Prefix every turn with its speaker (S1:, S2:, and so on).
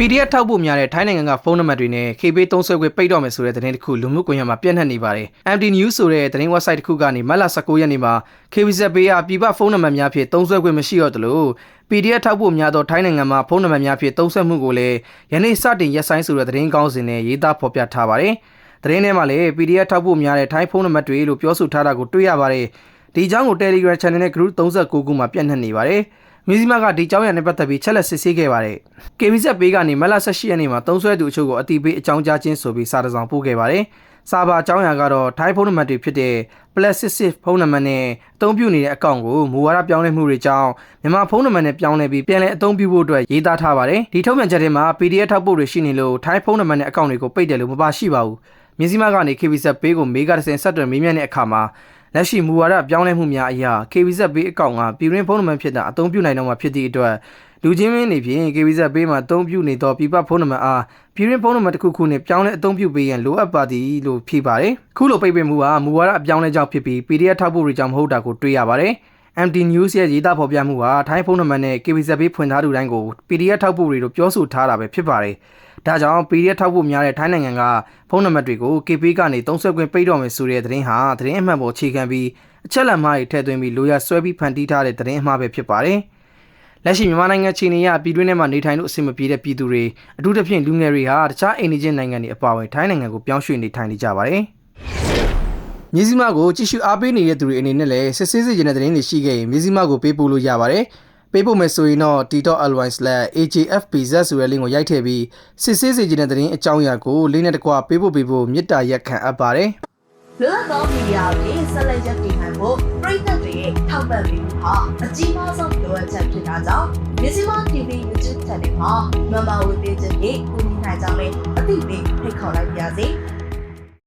S1: PDF ထောက်ဖို့များတဲ့ထိုင်းနိုင်ငံကဖုန်းနံပါတ်တွေနဲ့ KB သုံးဆွဲခွင့်ပိတ်တော့မယ်ဆိုတဲ့သတင်းတစ်ခုလူမှုကွန်ရက်မှာပြန့်နှံ့နေပါတယ်။ MD News ဆိုတဲ့သတင်း website တစ်ခုကနေမတ်လ19ရက်နေ့မှာ KBZ ပေးအပြည်ပဖုန်းနံပါတ်များဖြင့်သုံးဆွဲခွင့်မရှိတော့သလို PDF ထောက်ဖို့များသောထိုင်းနိုင်ငံမှာဖုန်းနံပါတ်များဖြင့်သုံးဆွဲမှုကိုလည်းယနေ့စတင်ရက်ဆိုင်ဆိုတဲ့သတင်းကောင်းစဉ်နဲ့ရေးသားဖော်ပြထားပါတယ်။သတင်းထဲမှာလည်း PDF ထောက်ဖို့များတဲ့ထိုင်းဖုန်းနံပါတ်တွေလို့ပြောဆိုထားတာကိုတွေ့ရပါတယ်။ဒီအကြောင်းကို Telegram Channel နဲ့ Group 39ခုမှာပြန့်နှံ့နေပါတယ်။ မီဇီမာကဒီကြောင်းရံနဲ့ပတ်သက်ပြီးချက်လက်စစ်ဆေးခဲ့ပါတယ်။ KBZ ပေးကနေမက်လာ18ရက်နေ့မှာသုံးဆွဲသူအချို့ကိုအတိပေးအကြောင်းကြားခြင်းဆိုပြီးစာတစ်စောင်ပို့ခဲ့ပါတယ်။စာပါအကြောင်းရံကတော့ထိုင်းဖုန်းနံပါတ်တွေဖြစ်တဲ့ plus 66 ဖုန်းနံပါတ်နဲ့အသုံးပြုနေတဲ့အကောင့်ကိုမူဝါဒပြောင်းလဲမှုတွေကြောင့်မြန်မာဖုန်းနံပါတ်နဲ့ပြောင်းလဲပြီးပြန်လည်အသုံးပြုဖို့အတွက်ရေးသားထားပါတယ်။ဒီထုတ်ပြန်ချက်ထဲမှာ PDF ထောက်ပို့တွေရှိနေလို့ထိုင်းဖုန်းနံပါတ်နဲ့အကောင့်တွေကိုပိတ်တယ်လို့မပါရှိပါဘူး။မြင်းစီမကနေ KBZ ပေးကိုမေးကတစ်စင်ဆက်သွယ်မေးမြန်းတဲ့အခါမှာ လက်ရှိမူဝါဒပြောင်းလဲမှုများအရာ KBZ ပေးအကောင့်ကပြည်တွင်းဖုန်းနံပါတ်ဖြစ်တာအသုံးပြုနိုင်တော့မှာဖြစ်သည့်အတွက်လူချင်းမင်းနေဖြင့် KBZ ပေးမှာအသုံးပြုနေသောပြပဖုန်းနံပါတ်အားပြည်တွင်းဖုန်းနံပါတ်တစ်ခုခုနဲ့ပြောင်းလဲအသုံးပြုပေးရန်လိုအပ်ပါသည်လို့ဖြေပါတယ်။ခုလိုပိတ်ပင်မှုဟာမူဝါဒအပြောင်းလဲကြောင့်ဖြစ်ပြီး PDF ထောက်ပို့တွေကြောင့်မဟုတ်တာကိုတွေ့ရပါတယ်။ MD News ရဲ့ရေးသားဖော်ပြမှုဟာထိုင်းဖုန်းနံပါတ်နဲ့ KBZ ပေးဖွင့်ထားသူတိုင်းကို PDF ထောက်ပို့တွေလို့ပြောဆိုထားတာပဲဖြစ်ပါတယ်။ဒါကြောင့် PDF ထောက်ဖို့များတဲ့ထိုင်းနိုင်ငံကဖုန်းနံပါတ်တွေကို KP ကနေသုံးဆွဲခွင့်ပိတ်တော့မယ်ဆိုတဲ့သတင်းဟာသတင်းအမှန်ပေါ်အခြေခံပြီးအချက်လက်မှားတွေထည့်သွင်းပြီးလိုရဆွဲပြီးဖန်တီးထားတဲ့သတင်းအမှားပဲဖြစ်ပါတယ်။လက်ရှိမြန်မာနိုင်ငံခြေနေရပြည်တွင်းထဲမှာနေထိုင်လို့အဆင်မပြေတဲ့ပြည်သူတွေအထူးသဖြင့်လူငယ်တွေဟာတခြားအိမ်နီးချင်းနိုင်ငံတွေအပါအဝင်ထိုင်းနိုင်ငံကိုပြောင်းရွှေ့နေထိုင်နေကြပါတယ်။ မြစည်းမကိုကြည့်ရှုအားပေးနေတဲ့သူတွေအနေနဲ့လည်းစစ်ဆေးစေချင်တဲ့သတင်းတွေရှိခဲ့ရင်မြစည်းမကိုပေးပို့လို့ရပါတယ်။ပေးပို့မယ်ဆိုရင်တော့ t.ly/ajfpz ဆိုတဲ့ link ကိုရိုက်ထည့်ပြီးစစ်ဆေးစေချင်တဲ့သတင်းအကြောင်းအရာကိုလေးနဲ့တကွပေးပို့ပေးဖို့မေတ္တာရက်ခံအပ်ပါတယ်။
S2: လွတ်လပ်သောမီဒီယာတွေဆက်လက်ရပ်တည်နိုင်ဖို့ပြည်သက်တွေရဲ့ထောက်ပံ့ပေးမှုဟာအကြီးမားဆုံးလိုအပ်ချက်ဖြစ်တာကြောင့်မြစီမ TV YouTube Channel မှာမမဝေပေးခြင်းဖြင့်ကူညီနိုင်ကြမယ်အသိပေးဖိတ်ခေါ်လိုက်ပါရစေ။